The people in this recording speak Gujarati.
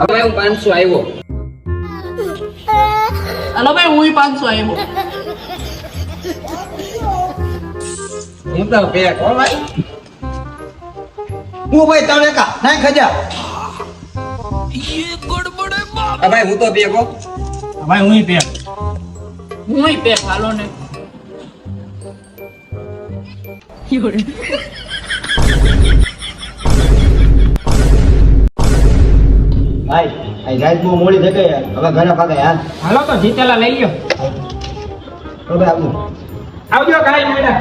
ભાઈ, હું પાંચસો આવ્યો હાલો ભાઈ તો બે હો ભાઈ હું ભાઈ ત્રણ એકા ખજા ભાઈ હું તો પેક હો ભાઈ હું પે હું પે હાલો ને. ભાઈ આ રાત બહુ મોડી થઈ ગઈ હવે ઘરે પાકે યાર હાલો તો જીતેલા લઈ લ્યો. હવે આવું આવજો. કાંઈ મેડમ